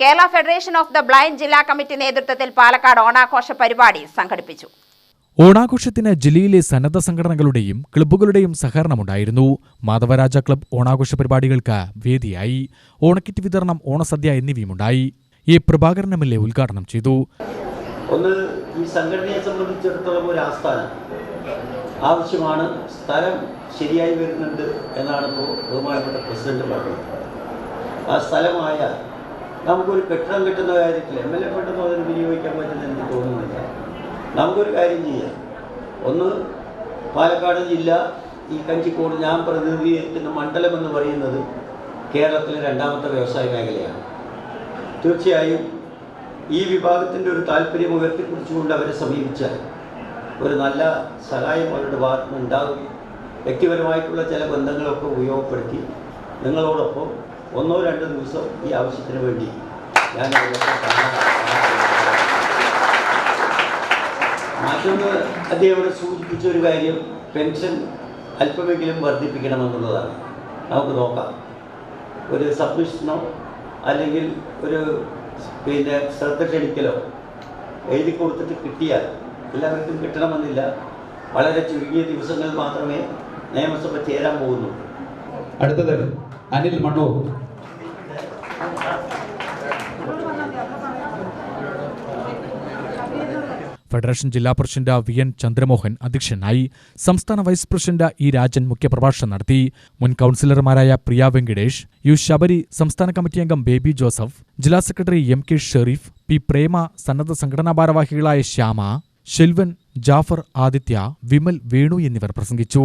Kerala federation of the blind ജില്ലാ committee നേതൃത്വത്തിൽ പാലക്കാട് ഓണാഘോഷ പരിപാടി സംഘടിപ്പിച്ചു. ഓണാഘോഷത്തിന് ജില്ലയിലെ സന്നദ്ധ സംഘടനകളുടെയും ക്ലബ്ബുകളുടെയും സഹകരണമുണ്ടായിരുന്നു. മാധവരാജ ക്ലബ്ബ് ഓണാഘോഷ പരിപാടികൾക്ക് വേദിയായി. ഓണക്കിറ്റ് വിതരണം ഓണസദ്യ എന്നിവയുമുണ്ടായി. A Prabhakaran M L A ഉദ്ഘാടനം ചെയ്തു. ഒന്ന് ഈ സംഘടനയെ സംബന്ധിച്ചിടത്തോളം ഒരു ആസ്ഥാനം. ആവശ്യമാണ് സ്ഥലം ശരിയായി വരുന്നുണ്ട് എന്നാണ് ഇപ്പോൾ ബഹുമാനപ്പെട്ട പ്രസിഡന്റ് പറഞ്ഞത്. ആ സ്ഥലമായ നമുക്കൊരു കെട്ടിടം കിട്ടുന്ന കാര്യത്തിൽ എം എൽ എ പെട്ടെന്ന് അതിന് വിനിയോഗിക്കാൻ പറ്റുന്ന എനിക്ക് തോന്നുന്നില്ല. നമുക്കൊരു കാര്യം ചെയ്യാം. ഒന്ന് പാലക്കാട് ജില്ല ഈ കഞ്ചിക്കോട് ഞാൻ പ്രതിനിധീകരിക്കുന്ന മണ്ഡലം എന്ന് പറയുന്നത് കേരളത്തിലെ രണ്ടാമത്തെ വ്യവസായ മേഖലയാണ്. തീർച്ചയായും ഈ വിഭാഗത്തിന്റെ ഒരു താല്പര്യം ഉയർത്തിപ്പിടിച്ചുകൊണ്ട് അവരെ സമീപിച്ചാൽ ഒരു നല്ല സഹായം അവരുടെ ഭാഗത്തുനിന്നുണ്ടാകും. വ്യക്തിപരമായിട്ടുള്ള ചില ബന്ധങ്ങളൊക്കെ ഉപയോഗപ്പെടുത്തി നിങ്ങളോടൊപ്പം ഒന്നോ രണ്ടോ ദിവസം ഈ ആവശ്യത്തിന് വേണ്ടി ഞാൻ മറ്റൊന്ന് അദ്ദേഹം ഇവിടെ സൂചിപ്പിച്ച ഒരു കാര്യം പെൻഷൻ അല്പമെങ്കിലും വർദ്ധിപ്പിക്കണമെന്നുള്ളതാണ്. നമുക്ക് നോക്കാം. ഒരു സബ്മിഷനോ അല്ലെങ്കിൽ ഒരു പിന്നെ ശ്രദ്ധ ക്ഷണിക്കലോ എഴുതി കൊടുത്തിട്ട് കിട്ടിയാൽ എല്ലാവർക്കും കിട്ടണമെന്നില്ല. വളരെ ചുരുങ്ങിയ ദിവസങ്ങളിൽ മാത്രമേ നിയമസഭ ചേരാൻ പോകുന്നുള്ളൂ. അടുത്തത് അനിൽ മണ്ണൂർ ഫെഡറേഷൻ ജില്ലാ പ്രസിഡന്റ് വി എൻ ചന്ദ്രമോഹൻ അധ്യക്ഷനായി സംസ്ഥാന വൈസ് പ്രസിഡന്റ് ഇ രാജൻ മുഖ്യപ്രഭാഷണം നടത്തി. മുൻ കൗൺസിലർമാരായ പ്രിയ വെങ്കിടേഷ് യു ശബരി സംസ്ഥാന കമ്മിറ്റി അംഗം ബേബി ജോസഫ് ജില്ലാ secretary M K Sherif P Prema സന്നദ്ധ സംഘടനാ ഭാരവാഹികളായ ശ്യാമ ഷെൽവൻ ജാഫർ ആദിത്യ വിമൽ വേണു എന്നിവർ പ്രസംഗിച്ചു.